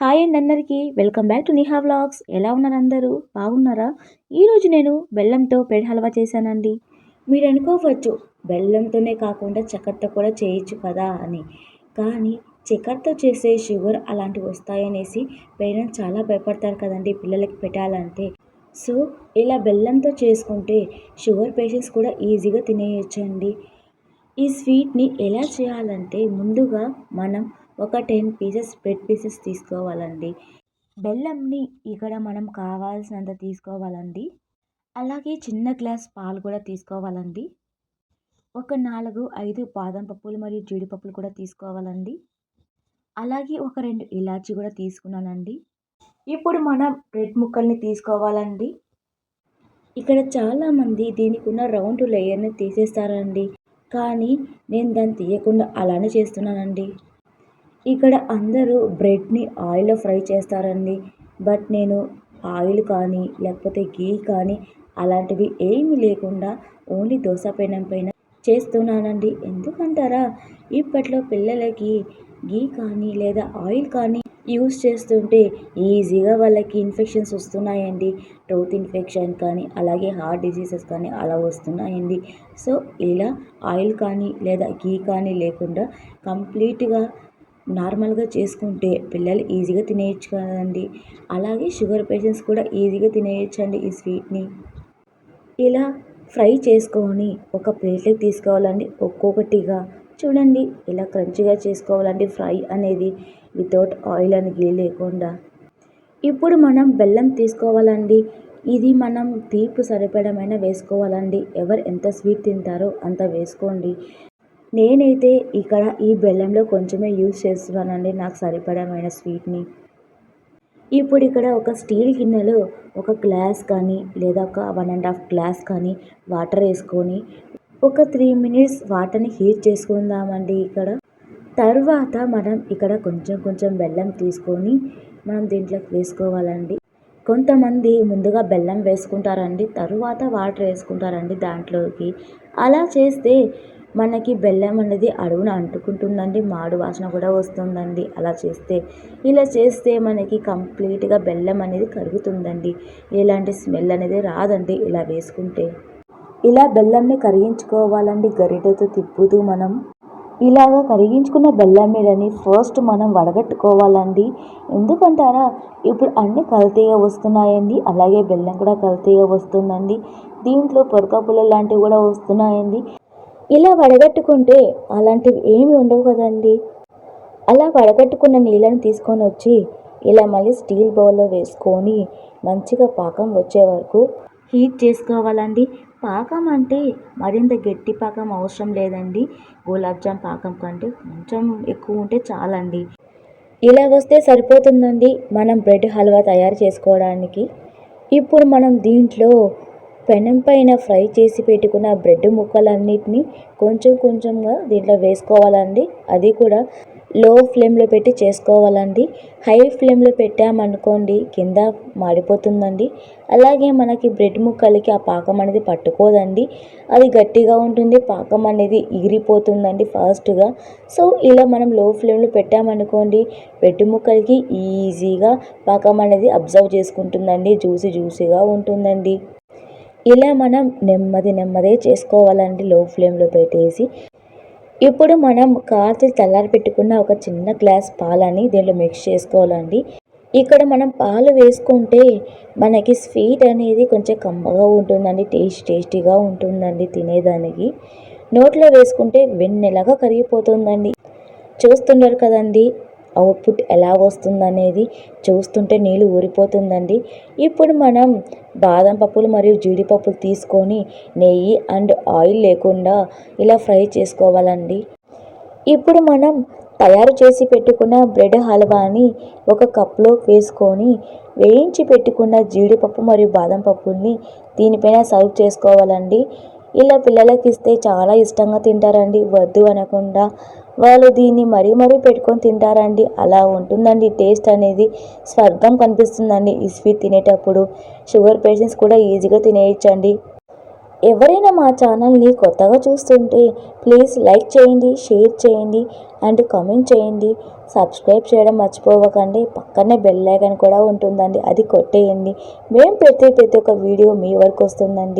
Hi and అందరికీ. Welcome back to Niha vlogs. ఎలా ఉన్నారు అందరూ? బాగున్నారా? ఈరోజు నేను బెల్లంతో పెడ హల్వా చేశానండి. మీరు అనుకోవచ్చు బెల్లంతోనే కాకుండా చక్కెరతో కూడా చేయొచ్చు కదా అని. కానీ చక్కెరతో చేసే షుగర్ అలాంటివి వస్తాయనేసి పేరెంట్స్ చాలా భయపడతారు కదండి పిల్లలకి పెట్టాలంటే. సో ఇలా బెల్లంతో చేసుకుంటే షుగర్ పేషెంట్స్ కూడా ఈజీగా తినేయొచ్చండి. ఈ స్వీట్ని ఎలా చేయాలంటే ముందుగా మనం ఒక టెన్ పీసెస్ బ్రెడ్ పీసెస్ తీసుకోవాలండి. బెల్లంని ఇక్కడ మనం కావాల్సినంత తీసుకోవాలండి. అలాగే చిన్న గ్లాస్ పాలు కూడా తీసుకోవాలండి. ఒక నాలుగు ఐదు బాదం పప్పులు మరియు జీడిపప్పులు కూడా తీసుకోవాలండి. అలాగే ఒక రెండు ఇలాచీ కూడా తీసుకున్నానండి. ఇప్పుడు మనం బ్రెడ్ ముక్కల్ని తీసుకోవాలండి. ఇక్కడ చాలామంది దీనికి ఉన్న రౌండ్ లేయర్ని తీసేస్తారండి. కానీ నేను దాన్ని తీయకుండా అలానే చేస్తున్నానండి. ఇక్కడ అందరూ బ్రెడ్ని ఆయిల్లో ఫ్రై చేస్తారండి. బట్ నేను ఆయిల్ కానీ లేకపోతే గీ కానీ అలాంటివి ఏమీ లేకుండా ఓన్లీ దోశ పెనం పైన చేస్తున్నానండి. ఎందుకంటారా? ఇప్పట్లో పిల్లలకి గీ కానీ లేదా ఆయిల్ కానీ యూస్ చేస్తుంటే ఈజీగా వాళ్ళకి ఇన్ఫెక్షన్స్ వస్తున్నాయండి. టోత్ ఇన్ఫెక్షన్ కానీ అలాగే హార్ట్ డిసీజెస్ కానీ అలా వస్తున్నాయండి. సో ఇలా ఆయిల్ కానీ లేదా గీ కానీ లేకుండా కంప్లీట్గా నార్మల్గా చేసుకుంటే పిల్లలు ఈజీగా తినేయచ్చు కదండి. అలాగే షుగర్ పేషెంట్స్ కూడా ఈజీగా తినేయచ్చండి ఈ స్వీట్ని. ఇలా ఫ్రై చేసుకొని ఒక ప్లేట్లోకి తీసుకోవాలండి ఒక్కొక్కటిగా. చూడండి ఇలా క్రంచిగా చేసుకోవాలండి ఫ్రై అనేది వితౌట్ ఆయిల్ అని గీ లేకుండా. ఇప్పుడు మనం బెల్లం తీసుకోవాలండి. ఇది మనం తీపి సరిపడమైన వేసుకోవాలండి. ఎవరు ఎంత స్వీట్ తింటారో అంత వేసుకోండి. నేనైతే ఇక్కడ ఈ బెల్లంలో కొంచెమే యూజ్ చేస్తున్నానండి. నాకు సరిపడమైన స్వీట్ని. ఇప్పుడు ఇక్కడ ఒక స్టీల్ గిన్నెలో ఒక గ్లాస్ కానీ లేదా ఒక వన్ అండ్ హాఫ్ గ్లాస్ కానీ వాటర్ వేసుకొని ఒక త్రీ మినిట్స్ వాటర్ని హీట్ చేసుకుందామండి ఇక్కడ. తర్వాత మనం ఇక్కడ కొంచెం కొంచెం బెల్లం తీసుకొని మనం దీంట్లోకి వేసుకోవాలండి. కొంతమంది ముందుగా బెల్లం వేసుకుంటారండి తరువాత వాటర్ వేసుకుంటారండి దాంట్లోకి. అలా చేస్తే మనకి బెల్లం అనేది అడుగున అంటుకుంటుందండి మాడు వాసన కూడా వస్తుందండి. అలా చేస్తే ఇలా చేస్తే మనకి కంప్లీట్గా బెల్లం అనేది కరుగుతుందండి. ఎలాంటి స్మెల్ అనేది రాదండి ఇలా వేసుకుంటే. ఇలా బెల్లంని కరిగించుకోవాలండి గరిటెతో తిప్పుతూ మనం. ఇలాగ కరిగించుకున్న బెల్లం మీదని ఫస్ట్ మనం వడగట్టుకోవాలండి. ఎందుకంటారా ఇప్పుడు అన్నీ కల్తీగా వస్తున్నాయండి. అలాగే బెల్లం కూడా కల్తీగా వస్తుందండి. దీంట్లో పొరకపుల్ల లాంటివి కూడా వస్తున్నాయండి. ఇలా వడగట్టుకుంటే అలాంటివి ఏమి ఉండవు కదండి. అలా వడగట్టుకున్న నీళ్ళని తీసుకొని వచ్చి ఇలా మళ్ళీ స్టీల్ బౌల్లో వేసుకొని మంచిగా పాకం వచ్చే వరకు హీట్ చేసుకోవాలండి. పాకం అంటే మరింత గట్టి పాకం అవసరం లేదండి. గులాబ్జామ్ పాకం కంటే కొంచెం ఎక్కువ ఉంటే చాలండి. ఇలా వస్తే సరిపోతుందండి మనం బ్రెడ్ హల్వా తయారు చేసుకోవడానికి. ఇప్పుడు మనం దీంట్లో పెనం పైన ఫ్రై చేసి పెట్టుకున్న బ్రెడ్ ముక్కలన్నిటిని కొంచెం కొంచెంగా దీంట్లో వేసుకోవాలండి. అది కూడా లో ఫ్లేమ్లో పెట్టి చేసుకోవాలండి. హై ఫ్లేమ్లో పెట్టామనుకోండి కింద మాడిపోతుందండి. అలాగే మనకి బ్రెడ్ ముక్కలకి ఆ పాకం అనేది పట్టుకోదండి. అది గట్టిగా ఉంటుంది పాకం అనేది ఎగిరిపోతుందండి ఫాస్ట్గా. సో ఇలా మనం లో ఫ్లేమ్లో పెట్టామనుకోండి బ్రెడ్ ముక్కలకి ఈజీగా పాకం అనేది అబ్జర్వ్ చేసుకుంటుందండి జ్యూసీ జ్యూసీగా ఉంటుందండి. ఇలా మనం నెమ్మది నెమ్మది చేసుకోవాలండి లో ఫ్లేమ్లో పెట్టేసి. ఇప్పుడు మనం కాచి చల్లారి పెట్టుకున్న ఒక చిన్న గ్లాస్ పాలని దీనిలో మిక్స్ చేసుకోవాలండి. ఇక్కడ మనం పాలు వేసుకుంటే మనకి స్వీట్ అనేది కొంచెం కమ్మగా ఉంటుందండి టేస్ట్ టేస్టీగా ఉంటుందండి తినేదానికి. నోట్లో వేసుకుంటే వెన్నెలాగా కరిగిపోతుందండి. చూస్తున్నారు కదండి అవుట్పుట్ ఎలా వస్తుందనేది చూస్తుంటే నీళ్ళు ఊరిపోతుందండి. ఇప్పుడు మనం బాదం పప్పులు మరియు జీడిపప్పులు తీసుకొని నెయ్యి అండ్ ఆయిల్ లేకుండా ఇలా ఫ్రై చేసుకోవాలండి. ఇప్పుడు మనం తయారు చేసి పెట్టుకున్న బ్రెడ్ హల్వాని ఒక కప్లో వేసుకొని వేయించి పెట్టుకున్న జీడిపప్పు మరియు బాదం పప్పుల్ని దీనిపైన సర్వ్ చేసుకోవాలండి. ఇలా పిల్లలకి ఇస్తే చాలా ఇష్టంగా తింటారండి. వద్దు అనకుండా వాళ్ళు దీన్ని మరీ మరీ పెట్టుకొని తింటారండి. అలా ఉంటుందండి. టేస్ట్ అనేది స్వర్గం కనిపిస్తుందండి. ఈ స్వీట్ తినేటప్పుడు షుగర్ పేషెంట్స్ కూడా ఈజీగా తినేయచ్చండి. ఎవరైనా మా ఛానల్ని కొత్తగా చూస్తుంటే ప్లీజ్ లైక్ చేయండి షేర్ చేయండి అండ్ కామెంట్ చేయండి. సబ్స్క్రైబ్ చేయడం మర్చిపోవకండి. పక్కనే బెల్ ఐకన్ కూడా ఉంటుందండి. అది కొట్టేయండి. మేము ప్రతి ప్రతి ఒక్క వీడియో మీ వరకు వస్తుందండి.